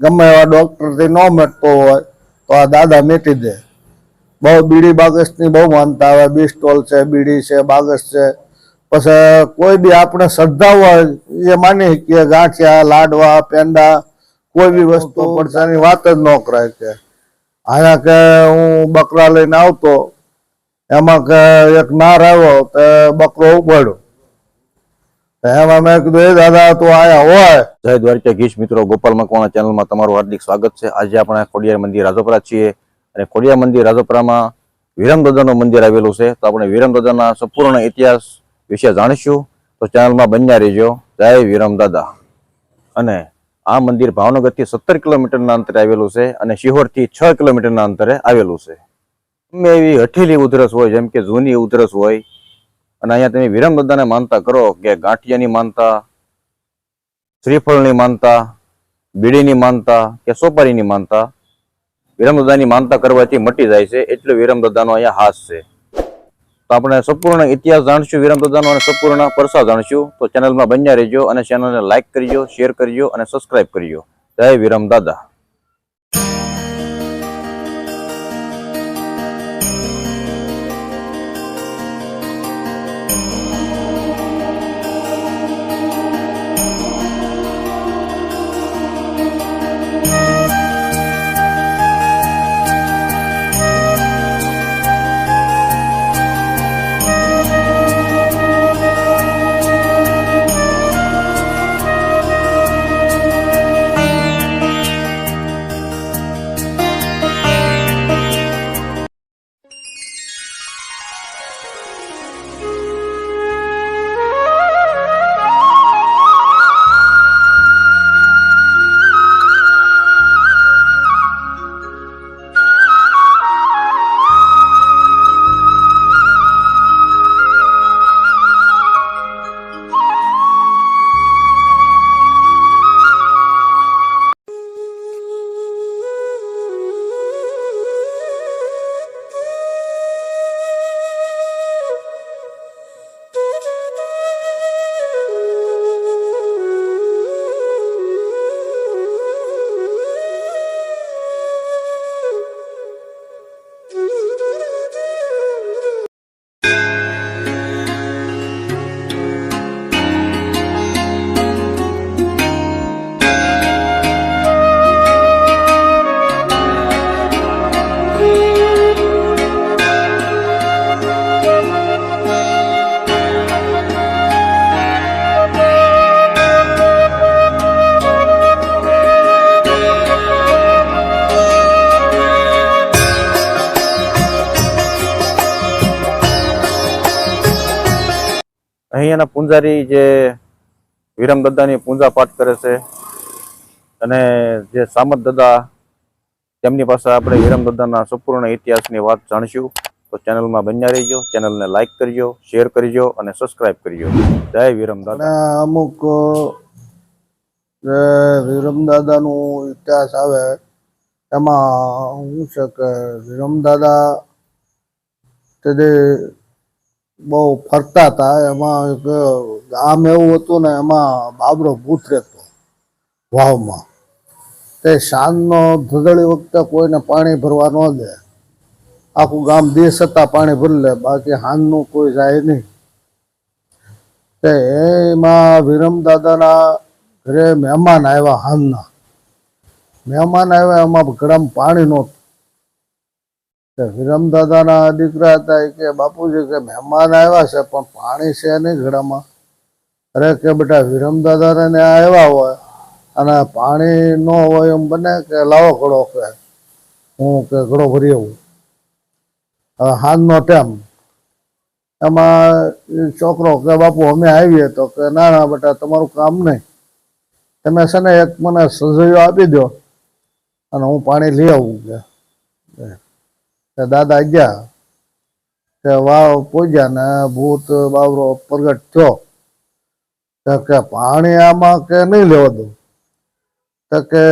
ગમે એવા ડૉક્ટરથી ન મેટતો હોય તો આ દાદા મેટી દે. બહુ બીડી બાગસની બહુ માનતા આવે બિસ્ટોલ છે બીડી છે બાગસ છે. પછી કોઈ બી આપણે શ્રદ્ધા હોય એ માની કે ગાંઠિયા લાડવા પેંડા કોઈ બી વસ્તુ પડતાની વાત જ ન કરાય કે. અહીંયા કે હું બકરા લઈને આવતો એમાં કે એક નાર આવ્યો તો બકરો ઉપાડ્યો. એમાં અમે દાદા, તું આયા હોય. જય દ્વારકાધીશ મિત્રો, ગોપાલ મકવાના ચેનલમાં તમારું હાર્દિક સ્વાગત છે. આજે આપણે ખોડિયાર મંદિર રાજોપરા છીએ અને ખોડિયાર મંદિર રાજોપરામાં વિરમદાદાનું મંદિર આવેલું છે. તો આપણે વિરમદાદાના સંપૂર્ણ ઇતિહાસ વિશે જાણીશું. તો ચેનલમાં બન્યા રહેજો. જય વિરમદાદા અને આ મંદિર ભાવનગરથી સત્તર કિલોમીટરના અંતરે આવેલું છે અને શિહોરથી છ કિલોમીટરના અંતરે આવેલું છે. ગમે એવી હઠેલી ઉધરસ હોય, જેમ કે જૂની ઉધરસ હોય અને અહીંયા તમે વિરમ દાદાને માનતા કરો કે ગાંઠિયાની માનતા, શ્રીફળની માનતા, બીડીની માનતા કે સોપારીની માનતા વિરમદાદાની માનતા કરવાથી મટી જાય છે એટલે વિરમદાદાનો અહીંયા હાસ છે. તો આપણે સંપૂર્ણ ઇતિહાસ જાણશું વિરમદાદાનો અને સંપૂર્ણ પરસા જાણશું. તો ચેનલમાં બન્યા રહેજો અને ચેનલને લાઇક કરજો શેર કરજો અને સબસ્ક્રાઇબ કરજો. જય વિરમદાદા અહીંયાના પૂંજારી જે વિરમ દાદાની પૂજા પાઠ કરે છે અને જે સામત દાદા, તેમની પાસે આપણે વિરમ દાદાના સંપૂર્ણ ઇતિહાસની વાત જાણીશું. તો ચેનલમાં બન્યા રહીજો, ચેનલને લાઇક કરજો, શેર કરજો અને સબસ્ક્રાઇબ કરજો. જય વિરમ દાદા. અમુક જે વિરમ દાદાનું ઇતિહાસ આવે, એમાં હું છે કે વિરમ દાદા તે બહુ ફરતા હતા. એમાં ગામ એવું હતું ને, એમાં બાબરો ભૂત રહેતો વાવમાં. તે સાંજનો ધૂળેલી વખતે કોઈને પાણી ભરવા ન દે. આખું ગામ દેશ હતા, પાણી ભરી લે. બાકી હાનનું કોઈ જાય નહીં. તે એમાં વિરમ દાદાના ઘરે મહેમાન આવ્યા હાનના. મહેમાન આવ્યા, એમાં ગરમ પાણી નહોતું. તે વિરમ દાદાના દીકરા હતા એ કે, બાપુજી, કે મહેમાન આવ્યા છે, પણ પાણી છે નહીં ઘડામાં. અરે કે, બેટા વિરમ દાદાને ને આવ્યા હોય અને પાણી ન હોય એમ બને કે લાવો ઘડો કે હું કે ઘડો ભરી આવું. હવે હાંજનો ટાઈમ એમાં છોકરો કે, બાપુ, અમે આવીએ તો કે, ના ના, બેટા, તમારું કામ નહીં. તમે છે ને એક મને સજૈયો આપી દો અને હું પાણી લઈ આવું કે. દાદા ગયા કે વાવ પૂજ્યા ને ભૂત બાવરો પ્રગટ થયો. કે પાણી આમાં કે નહીં લેવા દઉં તો કે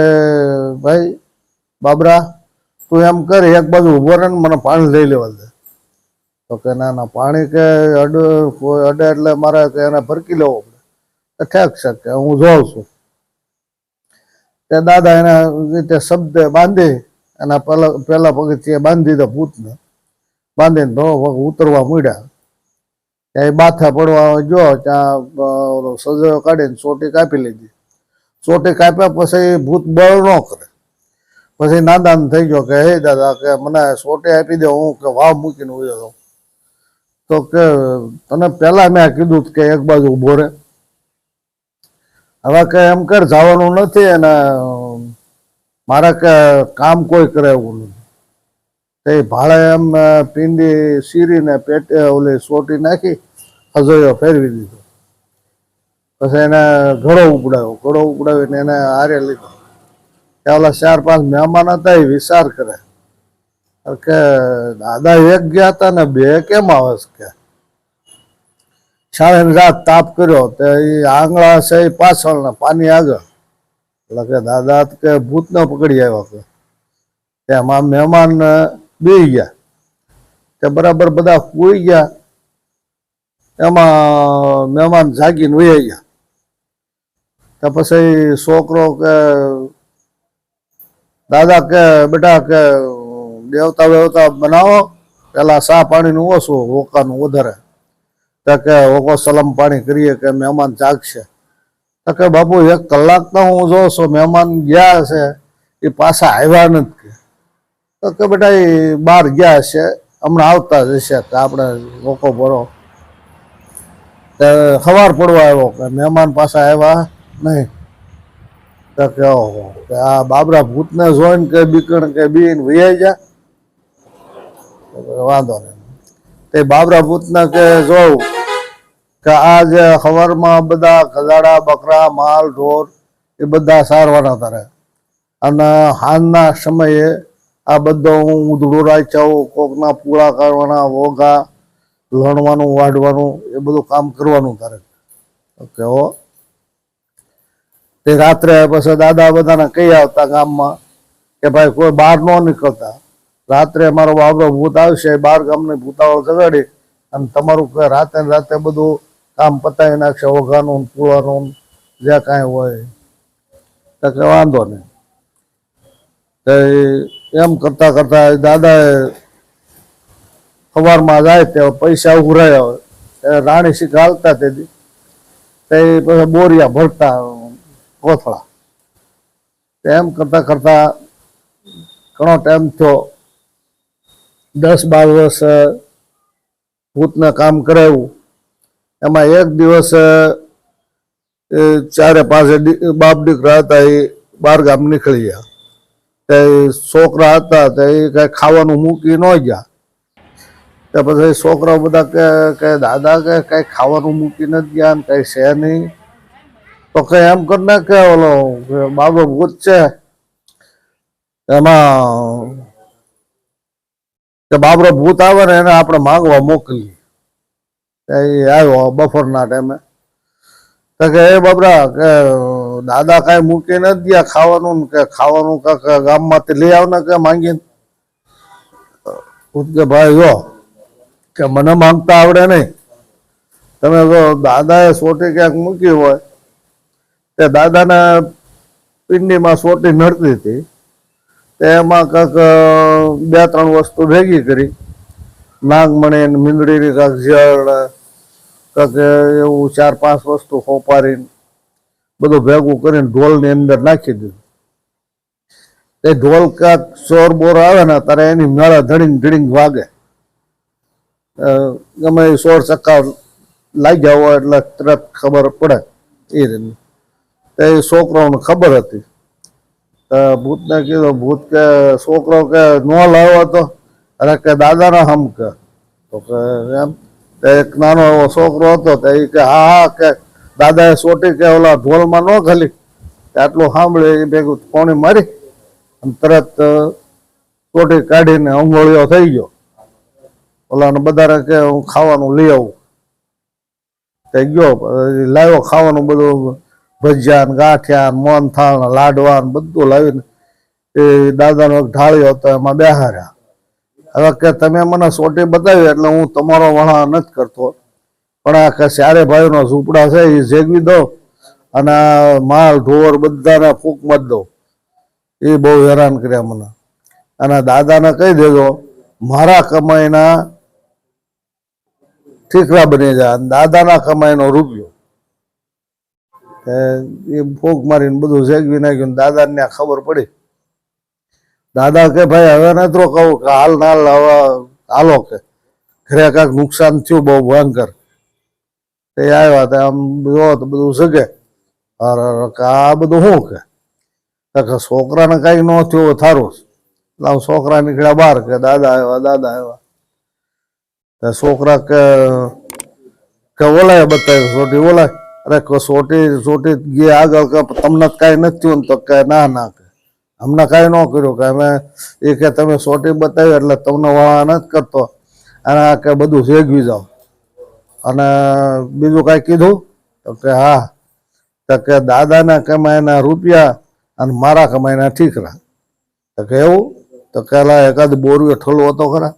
ભાઈ બાબરા, તું એમ કર, એક બાજુ ઊભો રહે ને મને પાણી લઈ લેવા દે. તો કે ના ના, પાણી કે અડે, કોઈ અડે એટલે મારે કે એને ફરકી લેવો પડે. ઠેક છે કે હું જોઉં છું. તે દાદા એને રીતે શબ્દ બાંધી એના પહેલા પહેલા પગથિયે બાંધી દીધો ભૂતને. બાંધીને ધોળો પગ ઉતરવા માંડ્યા. ત્યાં બાથા પડવા જો ત્યાં સજાયો કાઢીને ચોટી કાપી લીધી. ચોટી કાપ્યા પછી ભૂત બળ ન કરે. પછી નાદાન થઈ ગયો કે, હે દાદા, કે મને ચોટી આપી દે, હું કે વાવ મૂકીને ઉયો જાઉં તો કે, તને પહેલાં મેં કીધું કે એક બાજુ ઊભો રહે. હવે કે, એમ કર, જવાનું નથી અને મારે કે, કામ કોઈ કરે એવું નથી તે ભાડે એમ પીંડી સીરીને પેટે ઓલી સોટી નાખી, હજોયો ફેરવી દીધો. પછી એને ઘડો ઉપડાવ્યો ઘડો ઉપડાવીને એને હારે લીધો. ઓલા ચાર પાંચ મહેમાન હતા એ વિચાર કરે. કે દાદા એક ગયા હતા ને બે કેમ આવે કે? સાડા રાત તાપ કર્યો તે એ આંગળા છે એ પાછળ ને પાણી આગળ. એટલે કે દાદા કે ભૂત ન પકડી આવ્યા કે. તેમાં મહેમાન બે ગયા. તે બરાબર બધા કોઈ ગયા. એમાં મહેમાન જાગીને વહી ગયા. તો પછી છોકરો કે, દાદા કે, બેટા કે, દેવતા વેવતા બનાવો. પેલા સા પાણીનું ઓછું, હોકાનું વધારે. તો કે હોકો સલમ પાણી કરીએ કે મહેમાન જાગશે. તો કે બાપુ, એક કલાક તો હું જોઉં છું, મહેમાન ગયા છે, એ પાછા આવ્યા નથી કે. બેટા, એ બહાર ગયા છે, હમણાં આવતા જશે કે આપણે લોકો ભરો. સવાર પડવા આવ્યો કે મહેમાન પાછા આવ્યા નહીં. તો કે ઓહો આ બાબરા ભૂતને જોઈને કે બીકણ કે બીન વૈયા જા વાંધો નહીં. તે બાબરા ભૂતને કે જોઉં. કે આજ સવારમાં બધા ગધાડા બકરા, માલ, ઢોર એ બધા સારવાના તારે. અને હાલના સમયે આ બધો હું ઉધડું રાચાઓ કોકના પૂળા કરવાના વોગા લણવાનું, વાઢવાનું, એ બધું કામ કરવાનું તારે. ઓકે, હો. તે રાત્રે પછી દાદા બધાને કહી આવતા ગામમાં કે ભાઈ કોઈ બહાર ન નીકળતા. રાત્રે મારો બાબરો ભૂત આવશે, બાર ગામની ભૂતાવળ જગાડી અને તમારું રાતે રાતે બધું કામ પતાવી નાખશે ઓઘાનું ને પૂળાનું ને કાંઈ હોય. તો કે વાંધો નહીં. તો એમ કરતા કરતા દાદાએ સવારમાં જાય તે પૈસા ઉઘરાયા હોય રાણી શીખ હાલતા તેથી તે પછી બોરિયા ભરતા કોથળા એમ કરતા કરતા ઘણો ટાઈમ થયો. દસ બાર વર્ષ ભૂતના કામ કરાવ્યું. એમાં એક દિવસ ચારે પાસે બાપ દીકરા હતા, એ બાર ગામ નીકળી ગયા. તે છોકરા હતા, તે કઈ ખાવાનું મૂકી ન ગયા. તે પછી છોકરાઓ બધા કે કે દાદા, કે કઈ ખાવાનું મૂકી નથી ગયા ને કઈ છે નહીં? તો કંઈ એમ કર ને કે ઓલો બાબો ભૂત છે. એમાં, કે બાબરો ભૂત આવે ને એને આપણે માંગવા મોકલીએ. ઈ આવ્યો બપોરના ટાઈમે. તો કે, એ બાબરા કે, દાદા કાંઈ મૂકી નથી ગયા ખાવાનું, કે ખાવાનું કાંક ગામમાંથી લઈ આવને કે માંગીને. કે, ભાઈ, જો, કે મને માંગતા આવડે નહીં. તમે જો દાદાએ સોટી ક્યાંક મૂકી હોય, તે દાદાના પિંડીમાં સોટી નડતી હતી, તે એમાં કાંક બે ત્રણ વસ્તુ ભેગી કરી. નાગમણી મીંદડીની કાંક જળ કાંક એવું ચાર પાંચ વસ્તુ હોપારીને બધું ભેગું કરીને ઢોલની અંદર નાખી દીધું. એ ઢોલ કાંક ચોર બોર આવે ને ત્યારે એની મેળા ધડીંગ ધડીંગ વાગે. ગમે એ સોળ ચક્કા લાગ્યા હોય એટલે તરત ખબર પડે એ રીતે તે છોકરાઓને ખબર હતી. ભૂતને કીધું, ભૂત કે છોકરો કે ન લાવ્યો તો? અરે કે દાદાના હમ કે. તો કે, એમ એક નાનો એવો છોકરો હતો તે કે, હા હા, કે દાદાએ સોટી કે ઓલા ઢોલમાં ન ખાલી આટલું સાંભળે એ ભેગું કોણી મારી અને તરત ચોટી કાઢીને અંગોળીઓ થઈ ગયો. ઓલાને બધાને કે, હું ખાવાનું લઈ આવું. તે ગયો લાવ્યો ખાવાનું બધું, ભજીયા ગાંઠિયા ને મોહનથાળ લાડવા બધું લાવીને એ દાદાનો એક ઢાળ્યો હતો, એમાં બેહાર્યા. હવે કે તમે મને સોટે બતાવી એટલે હું તમારો વણા નથી કરતો. પણ આ કે સારે ભાઈનો ઝૂંપડા છે એ જેગવી દો અને માલ, ઢોર બધાને ફૂંક મત દો. એ બહુ હેરાન કર્યા મને. અને દાદાને કહી દેજો, મારા કમાઈના ઠીકરા બની જાય અને દાદાના કમાઈનો રૂપિયો. એ ફોક મારીને બધું ઝેગવી નાખ્યું દાદાને ખબર પડી. દાદા કે ભાઈ હવે નતરો કહું કે હાલ ના હવે હાલો કે. ઘરે કાંઈક નુકસાન થયું બહુ ભયંકર. તે આવ્યા તે આમ જો તો બધું અરે આ બધું શું કે? છોકરાને કાંઈ ન થયું, થારું આમ છોકરા નીકળ્યા બહાર કે દાદા આવ્યા દાદા આવ્યા. છોકરા કે કે ઓલાય બતાવ્યું સોટી, ઓલાય. અરે સોટી સોટી ગયા આગળ, કે તમને કાંઈ નથી થયું તો કે ના ના કે. અમને કાંઈ ન કર્યું કે અમે એ કે તમે સોટી બતાવી એટલે તમને વાળા નથી કરતો. અને આ કે બધું શેગવી જાઓ. અને બીજું કાંઈ કીધું? તો કે હા. તો કે દાદાના કમાયના રૂપિયા અને મારા કમાયના ઠીકરા. તો કે એવું? તો કે એકાદ બોરીઓ ઠલવો તો ખરા.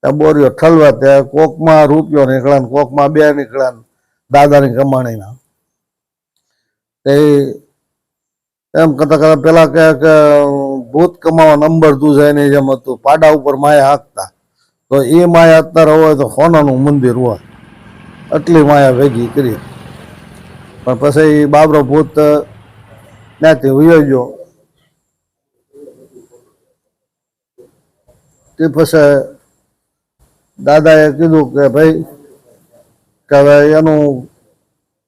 ત્યાં બોરીઓ ઠલવા ત્યાં કોકમાં રૂપિયો નીકળ્યા કોકમાં બે નીકળ્યા દાદાની કમાણીના. તે એમ કરતા કરતા પેલા કે કે ભૂત કમાવા નંબર તું જાય ને જેમ હતું, પાડા ઉપર માયા હાંકતા. તો એ માયા અત્યારે હોય તો હોનાનું મંદિર હોય. આટલી માયા ભેગી કરી. પણ પછી બાબરો ભૂત ત્યાંથી વયો તે પછી દાદાએ કીધું કે ભાઈ, કે હવે એનું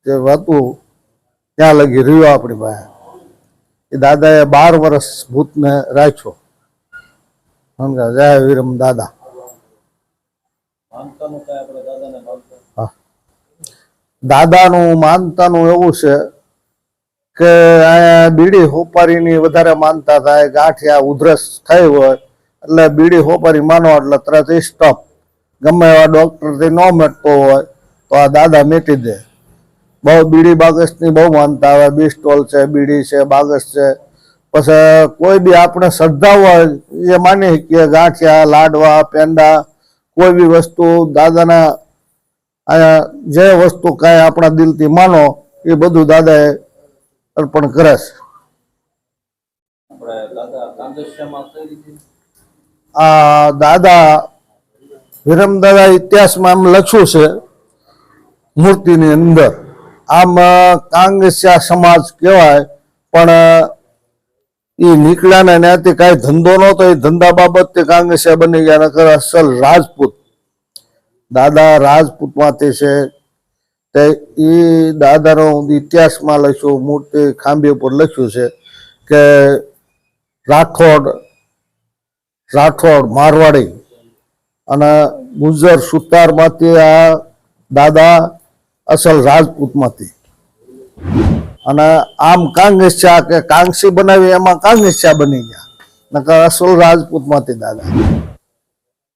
જે હતું ત્યાં લગી રહ્યો આપણી પાસે. એ દાદાએ બાર વર્ષ ભૂતને રાખ્યો. જય વિરમ દાદા. હા. દાદાનું માનતાનું એવું છે કે અહીંયા બીડી હોપારીની વધારે માનતા થાય ગાંઠિયા ઉધરસ થઈ હોય એટલે બીડી હોપારી માનો એટલે તરત સ્ટોપ ગમે એવા ડૉક્ટરથી ન મેટતો હોય તો આ દાદા મેટી દે. બહુ બીડી બાગસની બહુ માનતા આવે બી સ્ટોલ છે બીડી છે બાગસ છે. પછી કોઈ બી આપણે શ્રદ્ધા હોય એ માની કે ગાંઠિયા લાડવા પેંડા કોઈ બી વસ્તુ દાદાના જે વસ્તુ કાંઈ આપણા દિલથી માનો એ બધું દાદાએ અર્પણ કરે છે. આ દાદા વિરમ દાદા ઇતિહાસમાં આમ લખ્યું છે મૂર્તિની અંદર. આમ કાંગસ્યા સમાજ કહેવાય, પણ એ નીકળ્યા ને ત્યાંથી કાંઈ ધંધો નહોતો, એ ધંધા બાબતે કાંગસ્યા બની ગયા, નકર અસલ રાજપૂત. દાદા રાજપૂતમાંથી છે, તે એ દાદાનો ઇતિહાસમાં લખ્યું મોટી ખાંભી ઉપર લખ્યું છે કે રાઠોડ રાઠોડ મારવાડી અને ગુજર સુતારમાંથી આ દાદા અસલ રાજપૂતમાંથી અને આમ કાંગસ્યા કે કાંગસી બનાવી, એમાં કાંગસ્યા બની ગયા. નકર અસલ રાજપૂતમાંથી દાદા.